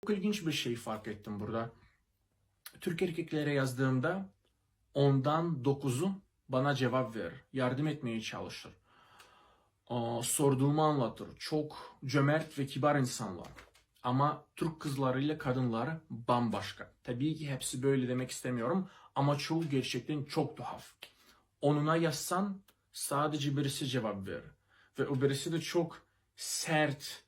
Çok ilginç bir şey fark ettim burada. Türk erkeklere yazdığımda ondan dokuzu bana cevap verir. Yardım etmeye çalışır. Sorduğumu anlatır. Çok cömert ve kibar insanlar. Ama Türk kızlarıyla kadınları bambaşka. Tabii ki hepsi böyle demek istemiyorum ama çoğu gerçekten çok tuhaf. Onuna yazsan sadece birisi cevap verir. Ve o birisi de çok sert,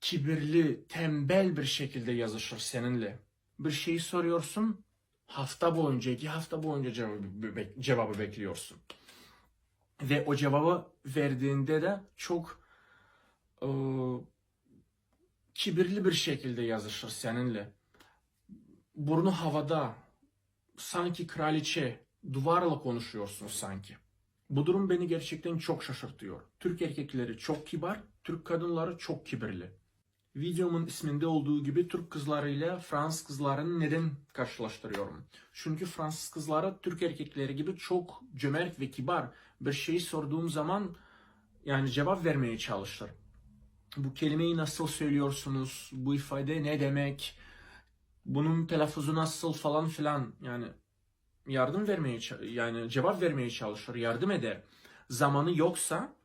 kibirli, tembel bir şekilde yazışır seninle. Bir şeyi soruyorsun, hafta boyunca, iki hafta boyunca cevabı, bek- cevabı bekliyorsun. Ve o cevabı verdiğinde de çok e, kibirli bir şekilde yazışır seninle. Burnu havada, sanki kraliçe, duvarla konuşuyorsun sanki. Bu durum beni gerçekten çok şaşırtıyor. Türk erkekleri çok kibar, Türk kadınları çok kibirli. Videomun isminde olduğu gibi Türk kızlarıyla Fransız kızlarını neden karşılaştırıyorum? Çünkü Fransız kızları Türk erkekleri gibi çok cömert ve kibar. Bir şeyi sorduğum zaman yani cevap vermeye çalışır. Bu kelimeyi nasıl söylüyorsunuz? Bu ifade ne demek? Bunun telaffuzu nasıl falan filan yani yardım vermeye yani cevap vermeye çalışır, yardım eder. Zamanı yoksa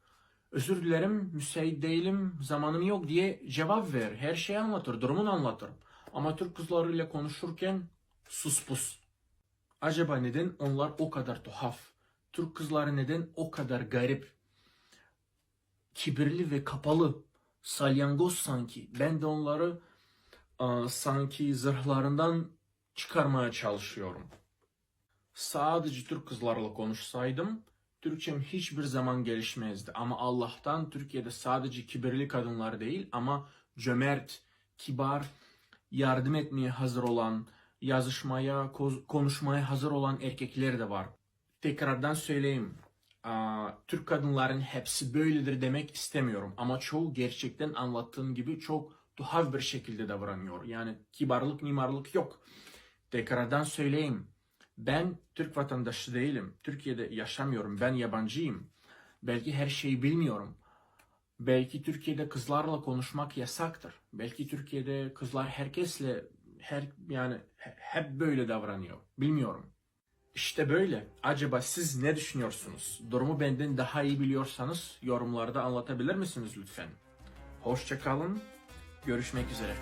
özür dilerim, müsait değilim, zamanım yok diye cevap ver. Her şeyi anlatır, durumunu anlatır. Ama Türk kızlarıyla konuşurken sus pus. Acaba neden onlar o kadar tuhaf? Türk kızları neden o kadar garip? Kibirli ve kapalı. Salyangoz sanki. Ben de onları aa, sanki zırhlarından çıkarmaya çalışıyorum. Sadece Türk kızlarla konuşsaydım Türkçem hiçbir zaman gelişmezdi. Ama Allah'tan Türkiye'de sadece kibirli kadınlar değil ama cömert, kibar, yardım etmeye hazır olan, yazışmaya, konuşmaya hazır olan erkekler de var. Tekrardan söyleyeyim. Türk kadınların hepsi böyledir demek istemiyorum. Ama çoğu gerçekten anlattığım gibi çok tuhaf bir şekilde davranıyor. Yani kibarlık, mimarlık yok. Tekrardan söyleyeyim. Ben Türk vatandaşı değilim. Türkiye'de yaşamıyorum. Ben yabancıyım. Belki her şeyi bilmiyorum. Belki Türkiye'de kızlarla konuşmak yasaktır. Belki Türkiye'de kızlar herkesle her yani he- hep böyle davranıyor. Bilmiyorum. İşte böyle. Acaba siz ne düşünüyorsunuz? Durumu benden daha iyi biliyorsanız yorumlarda anlatabilir misiniz lütfen? Hoşça kalın. Görüşmek üzere.